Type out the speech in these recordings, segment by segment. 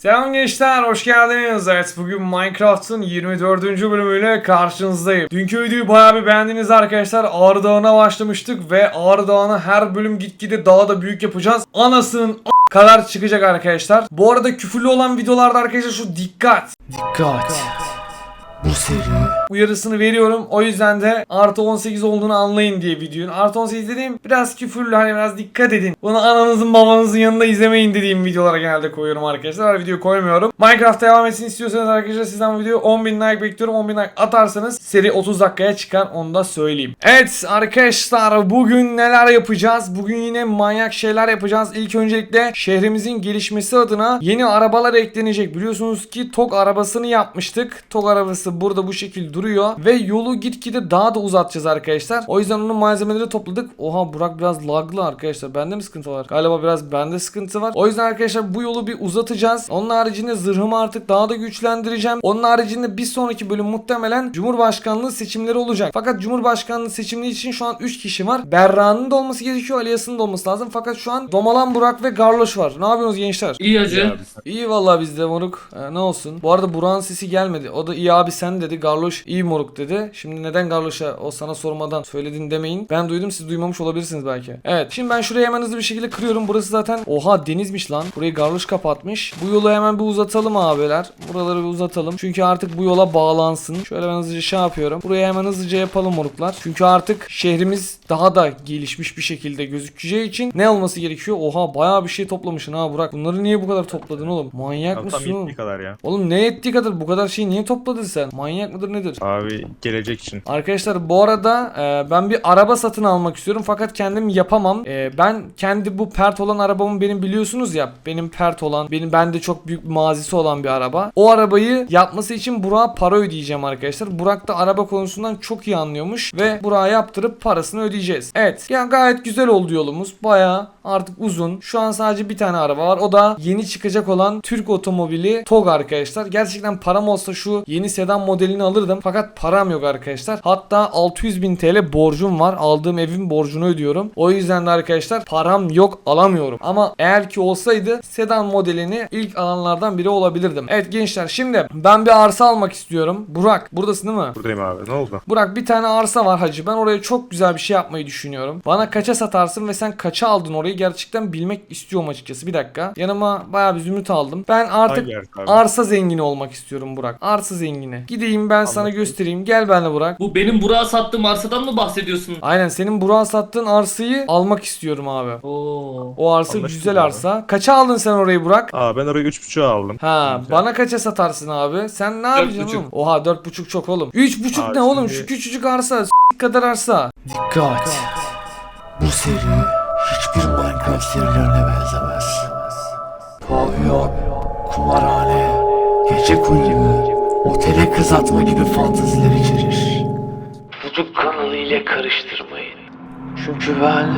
Selam gençler, hoş geldiniz. Evet, bugün Minecraft'ın 24. bölümüyle karşınızdayım. Dünkü videoyu bayağı bir beğendiniz arkadaşlar. Ağrı Dağı'na başlamıştık ve Ağrı Dağı'nı her bölüm gitgide daha da büyük yapacağız. Anasının a- kadar çıkacak arkadaşlar. Bu arada küfürlü olan videolarda arkadaşlar şu dikkat. Dikkat. Bu seri uyarısını veriyorum. O yüzden de artı 18 olduğunu anlayın diye videonun. Artı 18 dediğim biraz küfürlü hani biraz dikkat edin. Bunu ananızın babanızın yanında izlemeyin dediğim videolara genelde koyuyorum arkadaşlar. Her video koymuyorum. Minecraft devam etsin istiyorsanız arkadaşlar sizden bu video 10.000 like bekliyorum. 10.000 like atarsanız seri 30 dakikaya çıkar onu da söyleyeyim. Evet arkadaşlar bugün neler yapacağız? Bugün yine manyak şeyler yapacağız. İlk öncelikle şehrimizin gelişmesi adına yeni arabalar eklenecek. Biliyorsunuz ki TOG arabasını yapmıştık. TOG arabası burada bu şekil duruyor ve yolu gitgide daha da uzatacağız arkadaşlar. O yüzden onun malzemeleri topladık. Oha Burak biraz laglı arkadaşlar. Bende mi sıkıntı var? Galiba biraz bende sıkıntı var. O yüzden arkadaşlar bu yolu bir uzatacağız. Onun haricinde zırhımı artık daha da güçlendireceğim. Onun haricinde bir sonraki bölüm muhtemelen Cumhurbaşkanlığı seçimleri olacak. Fakat Cumhurbaşkanlığı seçimleri için şu an 3 kişi var. Berra'nın da olması gerekiyor. Alias'ın da olması lazım. Fakat şu an Domalan Burak ve Garloş var. Ne yapıyorsunuz gençler? İyi acı. İyi vallahi bizde moruk. Ee, ne olsun. Bu arada Burak'ın sesi gelmedi. O da iyi abi sen dedi. Garloş iyi moruk dedi. Şimdi neden Garloş'a o sana sormadan söyledin demeyin. Ben duydum siz duymamış olabilirsiniz belki. Evet. Şimdi ben şurayı hemen hızlı bir şekilde kırıyorum. Burası zaten oha denizmiş lan. Burayı Garloş kapatmış. Bu yolu hemen bir uzatalım abiler. Buraları bir uzatalım. Çünkü artık bu yola bağlansın. Şöyle ben hızlıca şey yapıyorum. Burayı hemen hızlıca yapalım moruklar. Çünkü artık şehrimiz daha da gelişmiş bir şekilde gözükeceği için ne olması gerekiyor? Oha bayağı bir şey toplamışsın ha Burak. Bunları niye bu kadar topladın oğlum? Manyak mısın? oğlum? kadar ya. Oğlum ne ettiği kadar bu kadar şeyi niye topladın sen? Manyak mıdır nedir? Abi gelecek için. Arkadaşlar bu arada e, ben bir araba satın almak istiyorum fakat kendim yapamam. E, ben kendi bu pert olan arabamı benim biliyorsunuz ya benim pert olan benim bende çok büyük mazisi olan bir araba. O arabayı yapması için Burak'a para ödeyeceğim arkadaşlar. Burak da araba konusundan çok iyi anlıyormuş ve Burak'a yaptırıp parasını ödeyeceğiz. Evet ya gayet güzel oldu yolumuz. Bayağı artık uzun. Şu an sadece bir tane araba var. O da yeni çıkacak olan Türk otomobili TOG arkadaşlar. Gerçekten param olsa şu yeni sedan modelini alırdım. Fakat param yok arkadaşlar. Hatta 600 bin TL borcum var. Aldığım evin borcunu ödüyorum. O yüzden de arkadaşlar param yok alamıyorum. Ama eğer ki olsaydı sedan modelini ilk alanlardan biri olabilirdim. Evet gençler şimdi ben bir arsa almak istiyorum. Burak buradasın değil mi? Buradayım abi. Ne oldu? Burak bir tane arsa var hacı. Ben oraya çok güzel bir şey yapmayı düşünüyorum. Bana kaça satarsın ve sen kaça aldın orayı gerçekten bilmek istiyorum açıkçası. Bir dakika. Yanıma bayağı bir zümrüt aldım. Ben artık arsa zengini olmak istiyorum Burak. Arsa zengini. Gideyim ben sana göstereyim. Gel benimle Burak. Bu benim Burak'a sattığım arsadan mı bahsediyorsun? Aynen senin Burak'a sattığın arsayı almak istiyorum abi. Oo. O arsa Anlaştık güzel abi. arsa. Kaça aldın sen orayı Burak? Aa ben orayı 3.5'a aldım. Ha Güzel. bana kaça satarsın abi? Sen ne yapacaksın buçuk. oğlum? Oha dört buçuk çok oğlum. Üç buçuk Abi ne oğlum? şimdi- Şu küçücük arsa. S- kadar arsa. dikkat. Bu seri hiçbir Minecraft serilerine benzemez. Pavyon, kumarhane, gece kulübü, otele kız atma gibi fantaziler içerir. YouTube kanalı ile karıştırmayın. Çünkü ben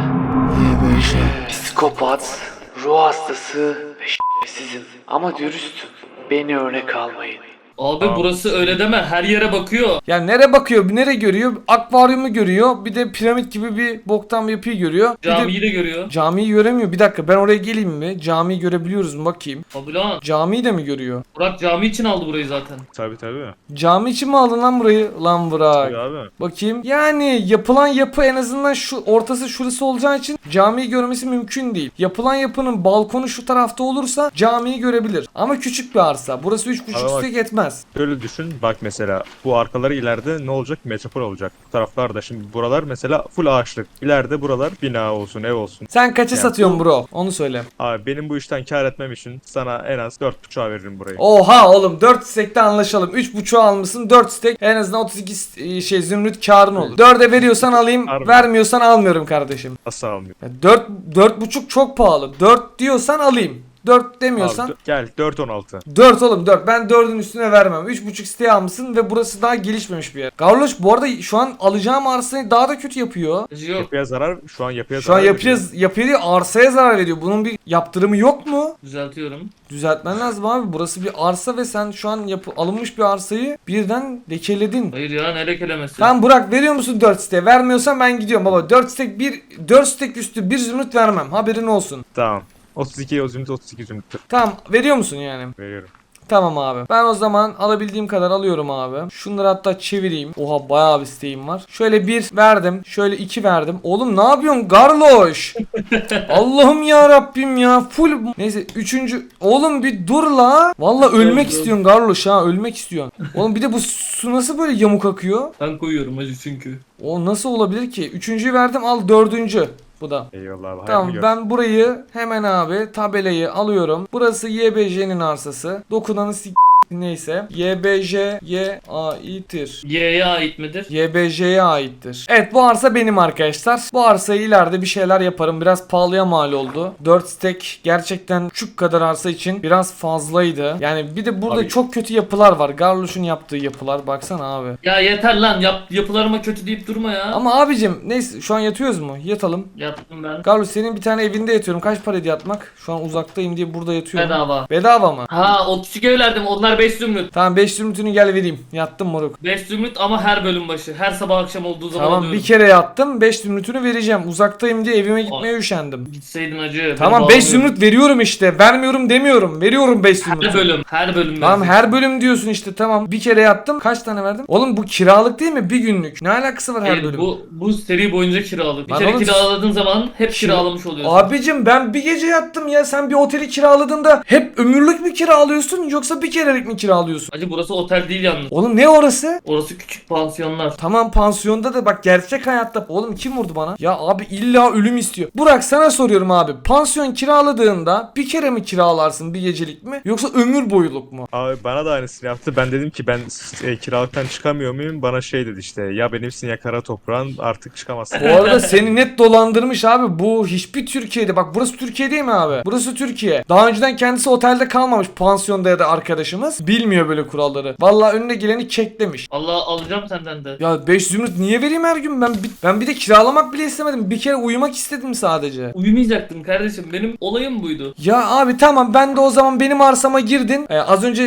YBJ, psikopat, ruh hastası ve şerefsizim. Ama dürüstüm. Beni örnek almayın. Abi burası öyle deme her yere bakıyor. Ya nere bakıyor, bir nere görüyor? Akvaryumu görüyor. Bir de piramit gibi bir boktan bir yapıyı görüyor. Bir de Camiyi de görüyor. camiyi göremiyor. Bir dakika ben oraya geleyim mi? Camiyi görebiliyoruz mu bakayım. Abi lan Camiyi de mi görüyor? Burak cami için aldı burayı zaten. Tabi tabi. Cami için mi aldın lan burayı? Lan bırak. Tabii abi. Bakayım. Yani yapılan yapı en azından şu ortası şurası olacağı için camiyi görmesi mümkün değil. Yapılan yapının balkonu şu tarafta olursa camiyi görebilir. Ama küçük bir arsa. Burası 3.5 Ama bak- stek etmez. Şöyle düşün. Bak mesela bu arkaları ileride ne olacak? Metropol olacak. Bu taraflarda şimdi buralar mesela full ağaçlık. İleride buralar bina olsun, ev olsun. Sen kaça Yani satıyorsun bro? Onu söyle. Abi benim bu işten kar etmem için sana en az 4.5'a veririm burayı. Oha oğlum 4 stekte anlaşalım. 3.5'u almışsın 4 stek en azından 32 s- şey zümrüt karın olur. 4'e veriyorsan alayım Harbi. vermiyorsan almıyorum kardeşim. Nasıl almıyor? 4 4.5 çok pahalı. 4 diyorsan alayım. 4 demiyorsan Abi, gel 4.16. 4 oğlum 4. Ben 4'ün üstüne vermem. 3.5 siteye almışsın ve burası daha gelişmemiş bir yer. Garloş bu arada şu an alacağım arsayı daha da kötü yapıyor. Yok. Yapıya zarar, şu an yapıya Şu an zarar yapıya, veriyor. yapıya değil arsaya zarar veriyor. Bunun bir yaptırımı yok mu? Düzeltiyorum. Düzeltmen lazım abi. Burası bir arsa ve sen şu an yapı, alınmış bir arsayı birden lekeledin. Hayır ya ne lekelemesi. Tamam Burak veriyor musun 4 site? Vermiyorsan ben gidiyorum baba. 4 stek bir 4 stek üstü bir zümrüt vermem. Haberin olsun. Tamam. 32 o zümrüt 32 zümrüttür. Tamam veriyor musun yani? Veriyorum. Tamam abi. Ben o zaman alabildiğim kadar alıyorum abi. Şunları hatta çevireyim. Oha bayağı bir isteğim var. Şöyle bir verdim. Şöyle iki verdim. Oğlum ne yapıyorsun Garloş? Allah'ım ya Rabbim ya. Full. Neyse üçüncü. Oğlum bir dur la. Valla ölmek istiyorsun Garloş ha. Ölmek istiyorsun. Oğlum bir de bu su nasıl böyle yamuk akıyor? Ben koyuyorum hacı çünkü. O nasıl olabilir ki? Üçüncüyü verdim al dördüncü. Bu da. Eyvallah abi. Tamam hayırlı ben burayı hemen abi tabelayı alıyorum. Burası YBJ'nin arsası. Dokunanı s- neyse. YBJ Y aittir. Y'ye ait midir? YBJ'ye aittir. Evet bu arsa benim arkadaşlar. Bu arsayı ileride bir şeyler yaparım. Biraz pahalıya mal oldu. 4 stack gerçekten küçük kadar arsa için biraz fazlaydı. Yani bir de burada Abi- çok kötü yapılar var. Garloş'un yaptığı yapılar. Baksana abi. Ya yeter lan yap, yapılarıma kötü deyip durma ya. Ama abicim neyse şu an yatıyoruz mu? Yatalım. Yaptım ben. Garloş senin bir tane evinde yatıyorum. Kaç para yatmak? Şu an uzaktayım diye burada yatıyorum. Bedava. Bedava mı? Ha o küçük evlerdim onlar 5 zümrüt. Tamam 5 zümrütünü gel vereyim. Yattım moruk. 5 zümrüt ama her bölüm başı. Her sabah akşam olduğu zaman Tamam alıyorum. bir kere yattım 5 zümrütünü vereceğim. Uzaktayım diye evime gitmeye üşendim. Gitseydin acı. Tamam beni 5 bağlamıyorum. zümrüt veriyorum işte. Vermiyorum demiyorum. Veriyorum 5 Her zümrüt. bölüm. Her bölüm. Tamam verecek. her bölüm diyorsun işte tamam. Bir kere yattım. Kaç tane verdim? Oğlum bu kiralık değil mi? Bir günlük. Ne alakası var her Hayır, bölüm? bu, bu seri boyunca kiralık. Bir Lan kere oğlum, kiraladığın zaman hep Kira- kiralamış oluyorsun. Abicim ben bir gece yattım ya. Sen bir oteli kiraladığında hep ömürlük mü kiralıyorsun yoksa bir kerelik mi kiralıyorsun? Hacı burası otel değil yalnız. Oğlum ne orası? Orası küçük pansiyonlar. Tamam pansiyonda da bak gerçek hayatta oğlum kim vurdu bana? Ya abi illa ölüm istiyor. Burak sana soruyorum abi. Pansiyon kiraladığında bir kere mi kiralarsın bir gecelik mi yoksa ömür boyuluk mu? Abi bana da aynısını yaptı. Ben dedim ki ben e, kiralıktan çıkamıyor muyum? Bana şey dedi işte ya benimsin ya kara toprağın artık çıkamazsın. Bu arada seni net dolandırmış abi. Bu hiçbir Türkiye'de. Bak burası Türkiye değil mi abi? Burası Türkiye. Daha önceden kendisi otelde kalmamış pansiyonda ya da arkadaşımız. Bilmiyor böyle kuralları. Vallahi önüne geleni keklemiş. Allah alacağım senden de. Ya 5 zümrüt niye vereyim her gün? Ben bir, ben bir de kiralamak bile istemedim. Bir kere uyumak istedim sadece. Uyumayacaktım kardeşim. Benim olayım buydu. Ya abi tamam ben de o zaman benim arsama girdin. Ee, az önce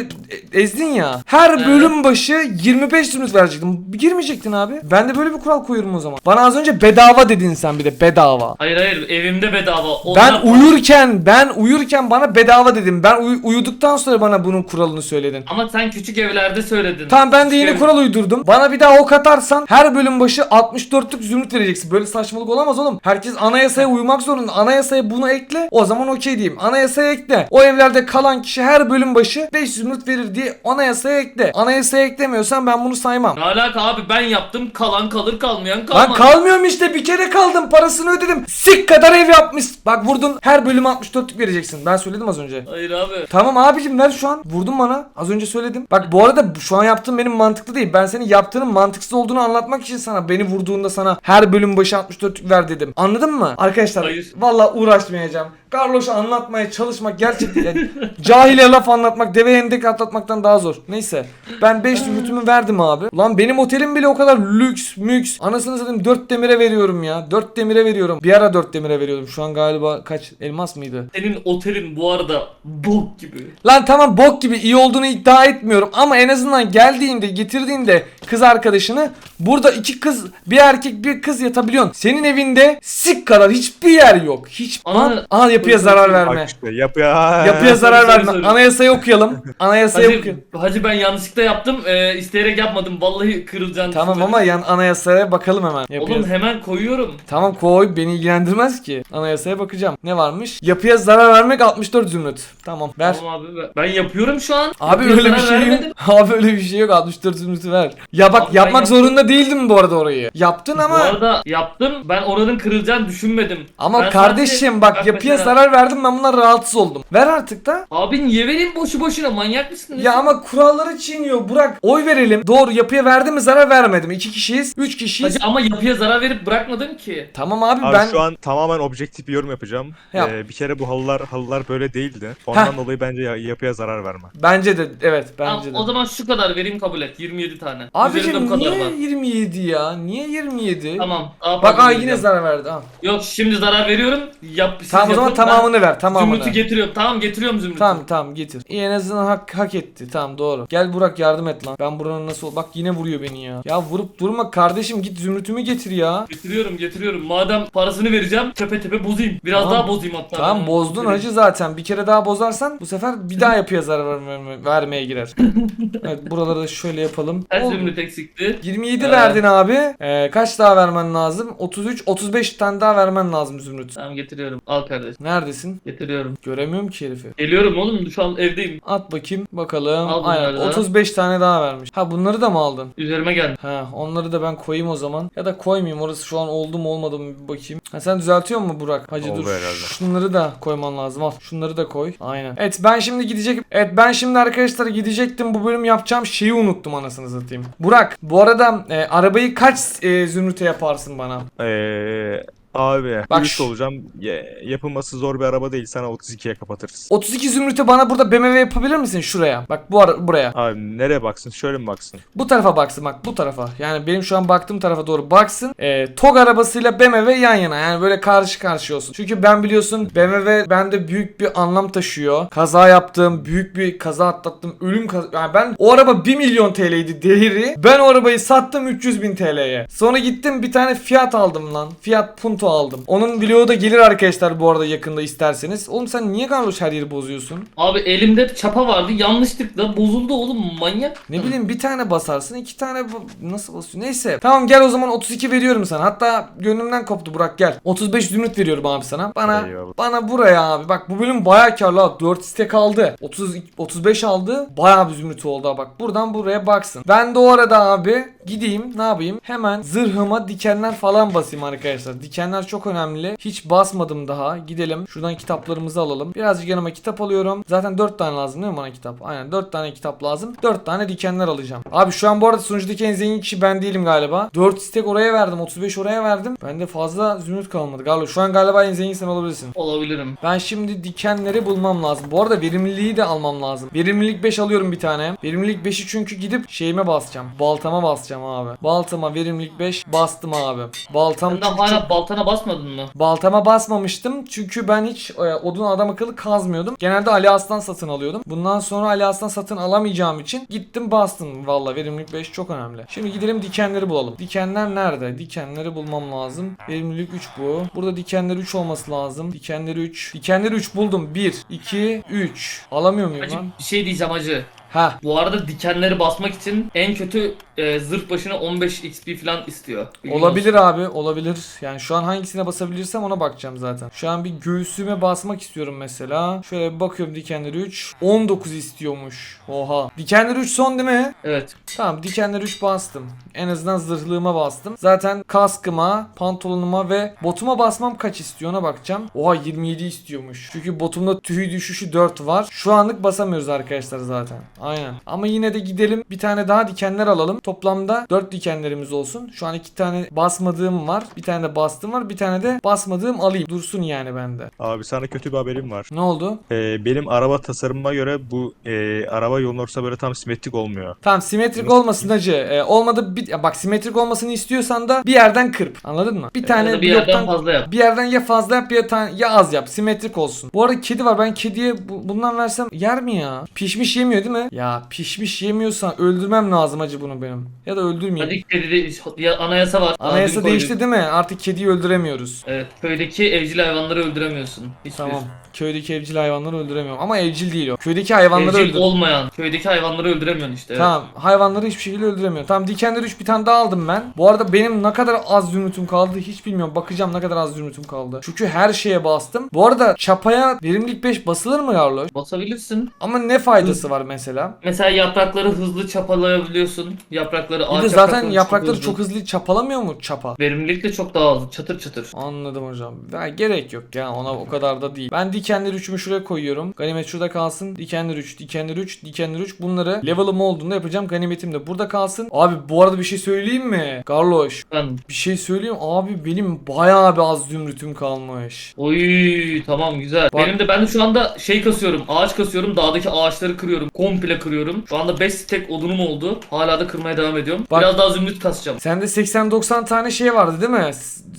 e- ezdin ya. Her Evet. bölüm başı 25 zümrüt verecektim. Girmeyecektin abi. Ben de böyle bir kural koyuyorum o zaman. Bana az önce bedava dedin sen bir de bedava. Hayır hayır evimde bedava. Ben Onlar- uyurken ben uyurken bana bedava dedim. Ben uy- uyuduktan sonra bana bunun kuralını söyledin. Ama sen küçük evlerde söyledin. Tamam ben de yeni kural uydurdum. Bana bir daha ok atarsan her bölüm başı 64'lük zümrüt vereceksin. Böyle saçmalık olamaz oğlum. Herkes anayasaya uymak zorunda. Anayasaya bunu ekle. O zaman okey diyeyim. Anayasaya ekle. O evlerde kalan kişi her bölüm başı 5 zümrüt verir diye anayasaya ekle. Anayasaya eklemiyorsan ben bunu saymam. Ne alaka abi ben yaptım kalan kalır kalmayan kalmaz. Lan kalmıyorum işte bir kere kaldım parasını ödedim. Sik kadar ev yapmış. Bak vurdun her bölüme 64'lük vereceksin. Ben söyledim az önce. Hayır abi. Tamam abicim ver şu an. Vurdun bana. Az önce söyledim. Bak bu arada şu an yaptığım benim mantıklı değil. Ben senin yaptığının mantıksız olduğunu anlatmak için sana beni vurduğunda sana her bölüm başı 64 ver dedim. Anladın mı? Arkadaşlar Hayır. valla uğraşmayacağım. Carlos'u anlatmaya çalışmak gerçekten yani, cahile laf anlatmak, deve hendek atlatmaktan daha zor. Neyse. Ben 5 zümrütümü verdim abi. Lan benim otelim bile o kadar lüks, müks. Anasını satayım 4 demire veriyorum ya. 4 demire veriyorum. Bir ara 4 demire veriyordum. Şu an galiba kaç elmas mıydı? Senin otelin bu arada bok gibi. Lan tamam bok gibi iyi olduğunu iddia etmiyorum ama en azından geldiğinde getirdiğinde kız arkadaşını burada iki kız bir erkek bir kız yatabiliyorsun. Senin evinde sik kadar hiçbir yer yok. Hiç Ana- Lan, aha yapıya zarar verme. Bak işte yap ya. Yapıya zarar Sorry, verme. sorry. Anayasayı okuyalım. Anayasayı Hacı, okuyalım. hacı ben yanlışlıkla yaptım. E, isteyerek yapmadım. Vallahi kırılacaksın. Tamam ama yan anayasaya bakalım hemen. Yapıya... Oğlum hemen koyuyorum. Tamam koy beni ilgilendirmez ki. Anayasaya bakacağım. Ne varmış? Yapıya zarar vermek 64 zümrüt. Tamam ver. Tamam abi ben- ben yapıyorum şu an. Abi Yapıya öyle bir zarar şey yok. vermedim. Abi öyle bir şey yok. 64 zümrütü ver. Ya bak Abi ben yapmak yaptım. zorunda değildim bu arada orayı. Yaptın ama Bu arada yaptım. Ben oranın kırılacağını düşünmedim. ama Ben kardeşim sadece- bak yapıya mesela- zarar verdim ben bundan rahatsız oldum. Ver artık da. Abi niye vereyim boşu boşuna manyak mısın? Ya ama kuralları çiğniyor. Burak oy verelim. Doğru yapıya verdi mi zarar vermedim. İki kişiyiz. Üç kişiyiz. Hacı ama yapıya zarar verip bırakmadım ki. Tamam abi, Abi ben şu an tamamen objektif bir yorum yapacağım. Yap. Ee, bir kere bu halılar halılar böyle değildi. Ondan dolayı bence ya- yapıya zarar verme. bence de evet Tamam, bence de. o zaman şu kadar vereyim kabul et. 27 tane. Üzerinde Abicim bu kadar niye var. 27 ya? Niye 27? Tamam. Daha Bak fazla aa yine vereceğim. zarar verdi. Al. Yok şimdi zarar veriyorum. Yap, siz Tamam o zaman yapın, ben tamamını ver. Tamamını. Zümrüt'ü getiriyorum. Tamam getiriyorum Zümrüt'ü. Tamam tamam getir. İyi en azından hak, hak etti. Tamam doğru. Gel Burak yardım et lan. Ben buranın nasıl... Bak yine vuruyor beni ya. Ya vurup durma kardeşim git zümrütümü getir ya. Getiriyorum getiriyorum. Madem parasını vereceğim tepe tepe bozayım. Biraz Tamam. daha bozayım hatta. Tamam bozdun hacı zaten. Bir kere daha bozarsan bu sefer bir daha yapıya zarar verme- vermeye girer. evet buraları da şöyle yapalım. Kaç Oldu. Zümrüt eksikti? 27 Verdin abi. Ee, kaç daha vermen lazım? 33, 35 tane daha vermen lazım Zümrüt. Tamam getiriyorum. Al kardeş. Neredesin? Getiriyorum. Göremiyorum ki herifi. Geliyorum oğlum şu an evdeyim. At bakayım bakalım. Al Aynen da. 35 tane daha vermiş. Ha bunları da mı aldın? Üzerime geldi. Ha onları da ben koyayım o zaman. Ya da koymayayım orası şu an oldu mu olmadı mı bir bakayım. Ha sen düzeltiyor musun Burak? Hacı Oldu dur. herhalde. Şunları da koyman lazım. Al şunları da koy. Aynen. Evet ben şimdi gidecek. Evet ben şimdi arkadaşlar gidecektim. Bu bölüm yapacağım şeyi unuttum anasını satayım. Burak bu arada e, arabayı kaç e, zümrüte yaparsın bana? Eee abi Bak Bak şu- olacağım. Ya- yapılması zor bir araba değil. Sana 32'ye kapatırız. 32 zümrüte bana burada BMW yapabilir misin şuraya? Bak bu ara buraya. Abi nereye baksın? Şöyle mi baksın? Bu tarafa baksın bak bu tarafa. Yani benim şu an baktığım tarafa doğru baksın. Ee, TOG arabasıyla BMW yan yana. Yani böyle karşı karşıya olsun. Çünkü ben biliyorsun BMW bende büyük bir anlam taşıyor. Kaza yaptım. Büyük bir kaza atlattım. Ölüm kaza... Yani ben o araba 1 milyon TL'ydi değeri. Ben o arabayı sattım 300 bin TL'ye. Sonra gittim bir tane Fiat aldım lan. Fiat Punto aldım. Onun vlogu da gelir arkadaşlar bu arada yakında isterseniz. Oğlum sen niye Carlos her yeri bozuyorsun? Abi elimde çapa vardı. Yanlışlıkla bozuldu oğlum manyak. Ne bileyim bir tane basarsın iki tane nasıl basıyor neyse. Tamam gel o zaman 32 veriyorum sana. Hatta gönlümden koptu Burak gel. 35 zümrüt veriyorum abi sana. Bana Eyvallah. bana buraya abi. Bak bu bölüm bayağı karlı. ha. 4 istek aldı. 30 35 aldı. Bayağı bir zümrüt oldu ha. bak. Buradan buraya baksın. Ben de o arada abi gideyim ne yapayım? Hemen zırhıma dikenler falan basayım arkadaşlar. Dikenler çok önemli. Hiç basmadım daha. Gidelim. Şuradan kitaplarımızı alalım. Birazcık yanıma kitap alıyorum. Zaten 4 tane lazım değil mi bana kitap? Aynen 4 tane kitap lazım. 4 tane dikenler alacağım. Abi şu an bu arada sunucudaki en zengin kişi ben değilim galiba. 4 istek oraya verdim. 35 oraya verdim. Bende fazla zümrüt kalmadı. Galiba şu an galiba en zengin sen olabilirsin. Olabilirim. Ben şimdi dikenleri bulmam lazım. Bu arada verimliliği de almam lazım. Verimlilik 5 alıyorum bir tane. Verimlilik 5'i çünkü gidip şeyime basacağım. Baltama basacağım abi. Baltama verimlilik 5 bastım abi. Baltam Sen de hala baltana basmadın mı? Baltama basmamıştım çünkü ben hiç e, odun adam akıllı kazmıyordum. Genelde Ali Aslan satın alıyordum. Bundan sonra Ali Aslan satın alamayacağım için gittim bastım. Valla verimlilik 5 çok önemli. Şimdi gidelim dikenleri bulalım. Dikenler nerede? Dikenleri bulmam lazım. Verimlilik 3 bu. Burada dikenleri 3 olması lazım. Dikenleri 3. Dikenleri 3 buldum. 1, 2, 3. Alamıyor muyum Hacı lan? bir şey diyeceğim hacı. Ha. Bu arada dikenleri basmak için en kötü e, zırh başına 15 XP falan istiyor. Bilgin Olabilir olsun. abi olabilir. Yani şu an hangisine basabilirsem ona bakacağım zaten. Şu an bir göğsüme basmak istiyorum mesela. Şöyle bir bakıyorum dikenleri 3. 19 istiyormuş. Oha. Dikenleri 3 son değil mi? Evet. Tamam dikenleri 3 bastım. En azından zırhlığıma bastım. Zaten kaskıma, pantolonuma ve botuma basmam kaç istiyor ona bakacağım. Oha 27 istiyormuş. Çünkü botumda tüy düşüşü 4 var. Şu anlık basamıyoruz arkadaşlar zaten. Aynen. Ama yine de gidelim bir tane daha dikenler alalım. Toplamda 4 dikenlerimiz olsun. Şu an 2 tane basmadığım var. Bir tane de bastım var. Bir tane de basmadığım alayım. Dursun yani bende. Abi sana kötü bir haberim var. Ne oldu? Ee, benim araba tasarımıma göre bu e, araba yolun ortası böyle tam simetrik olmuyor. Tamam simetrik Nasıl? olmasın hacı. Ee, olmadı bir, ya bak simetrik olmasını istiyorsan da bir yerden kırp. Anladın mı? Bir Ya tane bir yerden bloktan fazla yap. bir yerden ya fazla yap ya, tane, ya az yap. Simetrik olsun. Bu arada kedi var. Ben kediye bu- bundan versem yer mi ya? Pişmiş yemiyor değil mi? Ya pişmiş yemiyorsan öldürmem lazım hacı bunu benim. Ya da öldürmeyeyim. Hadi kedide ya anayasa var. Anayasa Adil değişti koyduk. değil mi? Artık kediyi öldüremiyoruz. Evet. Köydeki evcil hayvanları öldüremiyorsun. Hiçbir. Tamam. Köydeki evcil hayvanları öldüremiyorum. Ama evcil değil o. Köydeki hayvanları Evcil öldür. olmayan. Köydeki hayvanları öldüremiyorsun işte. Evet. Tamam hayvanları hiçbir şekilde öldüremiyorum. Tamam dikenleri 3 bir tane daha aldım ben. Bu arada benim ne kadar az zümrütüm kaldı hiç bilmiyorum. Bakacağım ne kadar az zümrütüm kaldı. Çünkü her şeye bastım. Bu arada çapaya verimlilik 5 basılır mı Garloş? Basabilirsin. Ama ne faydası var mesela? Mesela yaprakları hızlı çapalayabiliyorsun. Yaprakları Bir ağaç de zaten yaprakları hızlı. çok hızlı çapalamıyor mu çapa? Verimlilik de çok daha hızlı. Çatır çatır. Anladım hocam. Ya gerek yok ya ona o kadar da değil. Ben dikenleri 3'ümü şuraya koyuyorum. Ganimet şurada kalsın. Dikenleri 3, dikenleri 3, dikenleri 3. Bunları level'ım olduğunda yapacağım. Ganimetim de burada kalsın. Abi bu arada bir şey söyleyeyim mi? Garloş. Ben Bir şey söyleyeyim abi benim bayağı bir az zümrütüm kalmış. Oy tamam güzel. Bak- Benim de ben de şu anda şey kasıyorum. Ağaç kasıyorum. Dağdaki ağaçları kırıyorum. Komple kırıyorum. Şu anda 5 tek odunum oldu. Hala da kırmaya kasmaya devam ediyorum. Bak- Biraz daha zümrüt kasacağım. Sende 80-90 tane şey vardı değil mi?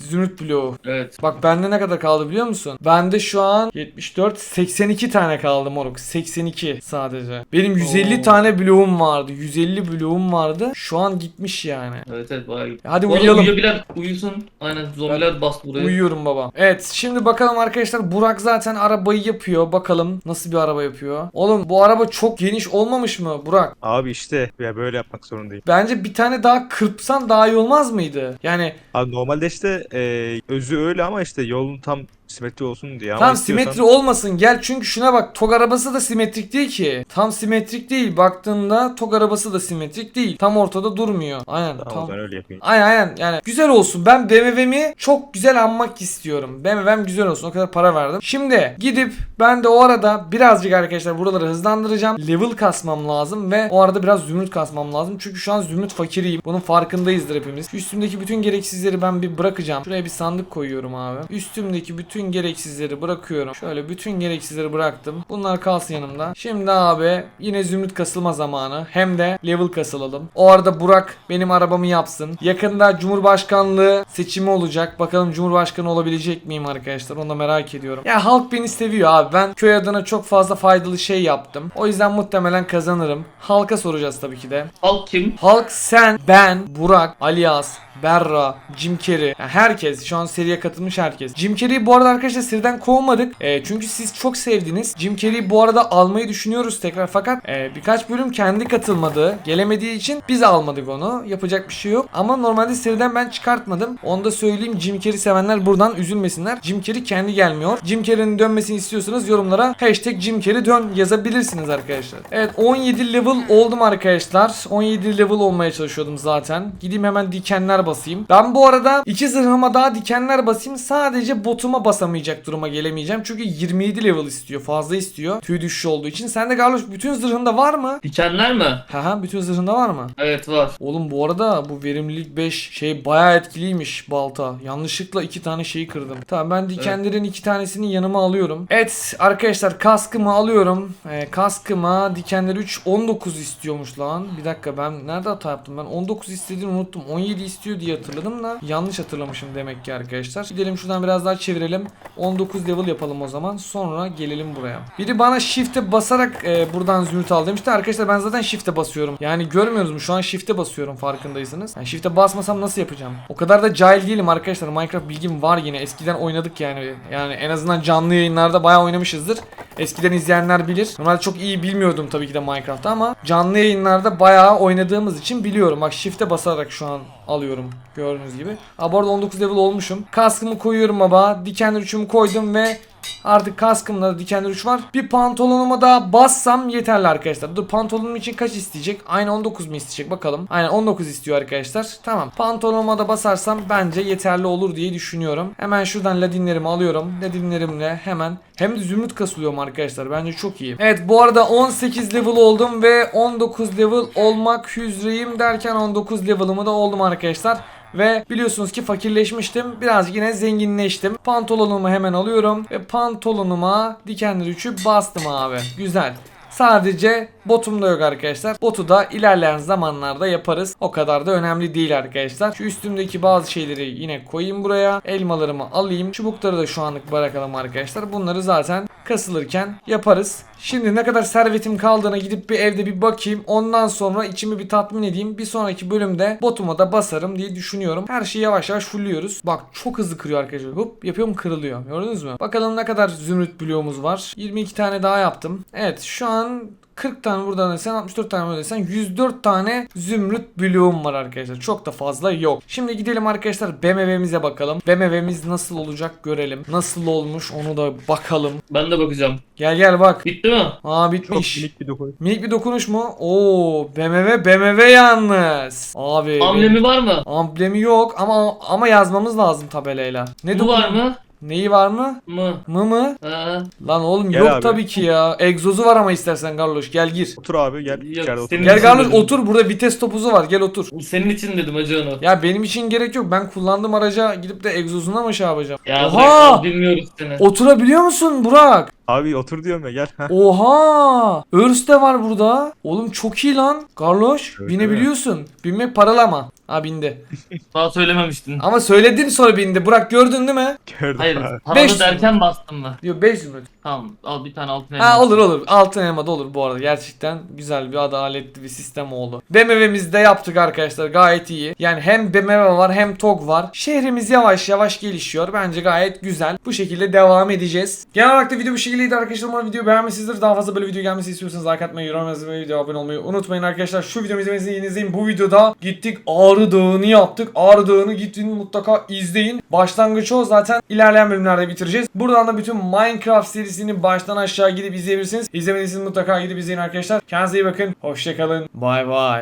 Zümrüt bloğu. Evet. Bak bende ne kadar kaldı biliyor musun? Bende şu an 74 82 tane kaldı moruk. 82 sadece. Benim 150 Oo. tane bloğum vardı. 150 bloğum vardı. Şu an gitmiş yani. Evet evet bayağı iyi. Hadi Bu arada uyuyalım. uyuyabilen uyusun. Aynen zombiler bastı buraya. Uyuyorum baba. Evet şimdi bakalım arkadaşlar Burak zaten arabayı yapıyor. Bakalım nasıl bir araba yapıyor. Oğlum bu araba çok geniş olmamış mı Burak? Abi işte ya böyle yapmak zorundayım. Bence bir tane daha kırpsan daha iyi olmaz mıydı? Yani Abi normalde işte e, özü öyle ama işte yolun tam simetri olsun diye. Ama tam istiyorsan- simetri olmasın gel çünkü şuna bak TOG arabası da simetrik değil ki. Tam simetrik değil baktığında TOG arabası da simetrik değil. Tam ortada durmuyor. Aynen Tamam, tam. o zaman öyle yapayım. Aynen aynen yani güzel olsun. Ben BMW'mi çok güzel anmak istiyorum. BMW'm güzel olsun. O kadar para verdim. Şimdi gidip ben de o arada birazcık arkadaşlar buraları hızlandıracağım. Level kasmam lazım ve o arada biraz zümrüt kasmam lazım. Çünkü şu an zümrüt fakiriyim. Bunun farkındayızdır hepimiz. Üstümdeki bütün gereksizleri ben bir bırakacağım. Şuraya bir sandık koyuyorum abi. Üstümdeki bütün gereksizleri bırakıyorum. Şöyle bütün gereksizleri bıraktım. Bunlar kalsın yanımda. Şimdi abi yine zümrüt kasılma zamanı. Hem de level kasılalım. O arada Burak benim arabamı yapsın. Yakında Cumhurbaşkanlığı seçimi olacak. Bakalım Cumhurbaşkanı olabilecek miyim arkadaşlar? Onu da merak ediyorum. Ya halk beni seviyor abi. Ben köy adına çok fazla faydalı şey yaptım. O yüzden muhtemelen kazanırım. Halka soracağız tabii ki de. Halk kim? Halk sen, ben, Burak, Alias, Berra, Jim Carrey. Yani herkes şu an seriye katılmış herkes. Jim Carrey'i bu arada arkadaşlar seriden kovmadık. E, çünkü siz çok sevdiniz. Jim Carrey'i bu arada almayı düşünüyoruz tekrar fakat e, birkaç bölüm kendi katılmadı. Gelemediği için biz almadık onu. Yapacak bir şey yok. Ama normalde seriden ben çıkartmadım. Onu da söyleyeyim. Jim Carrey sevenler buradan üzülmesinler. Jim Carrey kendi gelmiyor. Jim Carrey'nin dönmesini istiyorsanız yorumlara hashtag Jim Carrey dön yazabilirsiniz arkadaşlar. Evet 17 level oldum arkadaşlar. 17 level olmaya çalışıyordum zaten. Gideyim hemen dikenler basayım. Ben bu arada iki zırhıma daha dikenler basayım. Sadece botuma basamayacak duruma gelemeyeceğim. Çünkü 27 level istiyor. Fazla istiyor. Tüy düşüşü olduğu için. Sende Garloş bütün zırhında var mı? Dikenler mi? Haha bütün zırhında var mı? Evet var. Oğlum bu arada bu verimlilik 5 şey bayağı etkiliymiş balta. Yanlışlıkla iki tane şeyi kırdım. Tamam ben dikenlerin iki tanesini yanıma alıyorum. Evet arkadaşlar kaskımı alıyorum. Ee, kaskıma dikenler 3 19 istiyormuş lan. Bir dakika ben nerede hata yaptım ben 19 istediğini unuttum. 17 istiyor diye hatırladım da yanlış hatırlamışım demek ki arkadaşlar. Gidelim şuradan biraz daha çevirelim. 19 level yapalım o zaman. Sonra gelelim buraya. Biri bana shift'e basarak e, buradan zümrüt al demişti. Arkadaşlar ben zaten shift'e basıyorum. Yani görmüyorsunuz mu? Şu an shift'e basıyorum farkındaysanız. Yani shift'e basmasam nasıl yapacağım? O kadar da cahil değilim arkadaşlar. Minecraft bilgim var yine. Eskiden oynadık yani. Yani en azından canlı yayınlarda bayağı oynamışızdır. Eskiden izleyenler bilir. Normalde çok iyi bilmiyordum tabii ki de Minecraft'ta ama canlı yayınlarda bayağı oynadığımız için biliyorum. Bak shift'e basarak şu an alıyorum gördüğünüz gibi. Ha bu arada 19 level olmuşum. Kaskımı koyuyorum baba. Dikenli üçümü koydum ve Artık kaskımda dikenli uç var. Bir pantolonuma daha bassam yeterli arkadaşlar. Dur pantolonum için kaç isteyecek? Aynı 19 mu isteyecek bakalım. Aynen 19 istiyor arkadaşlar. Tamam. Pantolonuma da basarsam bence yeterli olur diye düşünüyorum. Hemen şuradan ladinlerimi alıyorum. Ladinlerimle hemen hem de zümrüt kasılıyorum arkadaşlar. Bence çok iyi. Evet bu arada 18 level oldum ve 19 level olmak üzereyim derken 19 level'ımı da oldum arkadaşlar. Ve biliyorsunuz ki fakirleşmiştim. Birazcık yine zenginleştim. Pantolonumu hemen alıyorum. Ve pantolonuma dikenli üçü bastım abi. Güzel. Sadece botum da yok arkadaşlar. Botu da ilerleyen zamanlarda yaparız. O kadar da önemli değil arkadaşlar. Şu üstümdeki bazı şeyleri yine koyayım buraya. Elmalarımı alayım. Çubukları da şu anlık bırakalım arkadaşlar. Bunları zaten kasılırken yaparız. Şimdi ne kadar servetim kaldığına gidip bir evde bir bakayım. Ondan sonra içimi bir tatmin edeyim. Bir sonraki bölümde botuma da basarım diye düşünüyorum. Her şeyi yavaş yavaş fulluyoruz. Bak çok hızlı kırıyor arkadaşlar. Hop yapıyorum kırılıyor. Gördünüz mü? Bakalım ne kadar zümrüt bloğumuz var. 22 tane daha yaptım. Evet şu an 40 tane buradan desen 64 tane buradan desen 104 tane zümrüt bloğum var arkadaşlar. Çok da fazla yok. Şimdi gidelim arkadaşlar BMW'mize bakalım. BMW'miz nasıl olacak görelim. Nasıl olmuş onu da bakalım. Ben de bakacağım. Gel gel bak. Bitti mi? Aa Çok bitmiş. minik bir dokunuş. Minik bir dokunuş mu? Oo BMW BMW yalnız. Abi. Amblemi var mı? Amblemi yok ama ama yazmamız lazım tabelayla. Ne Bu var mı? Neyi var mı? Mı? Mı mı? Ha. Lan oğlum Gel yok abi. tabii ki ya. Egzozu var ama istersen Garloş gel gir. Otur abi gel. Yok, içeride otur. senin- Gel Garloş otur burada vites topuzu var gel otur. Senin için dedim hacı onu. Ya benim için gerek yok. Ben kullandığım araca gidip de egzozuna mı şey yapacağım? Ya Oha! bırak, bilmiyoruz seni. Oturabiliyor musun Burak? Abi otur diyorum ya gel. Oha! Örs de var burada. Oğlum çok iyi lan. Carlos Evet, binebiliyorsun. Binmek paralı ama. Ha bindi. Daha söylememiştin. Ama söyledin sonra bindi. Burak gördün değil mi? Gördüm Hayır, abi. Beş paralı lira. derken bastım mı? Diyor 5 zümrüt. Tamam, al bir tane altın Ha elma. olur olur. Altın elma da olur bu arada. Gerçekten güzel bir adaletli bir sistem oldu. BMW'mizi de yaptık arkadaşlar. Gayet iyi. Yani hem BMW var hem TOG var. Şehrimiz yavaş yavaş gelişiyor. Bence gayet güzel. Bu şekilde devam edeceğiz. Genel olarak da video bu şekildeydi arkadaşlar. Umarım video beğenmişsinizdir. Daha fazla böyle video gelmesi istiyorsanız like atmayı, yorum yazmayı, video abone olmayı unutmayın arkadaşlar. Şu videomu izlemenizi yeni izleyin. Bu videoda gittik Ağrı Dağı'nı yaptık. Ağrı Dağı'nı gittin mutlaka izleyin. Başlangıç o zaten ilerleyen bölümlerde bitireceğiz. Buradan da bütün Minecraft serisini baştan aşağı gidip izleyebilirsiniz. İzlemediyseniz mutlaka gidip izleyin arkadaşlar. Kendinize iyi bakın. Hoşçakalın. Bay bay.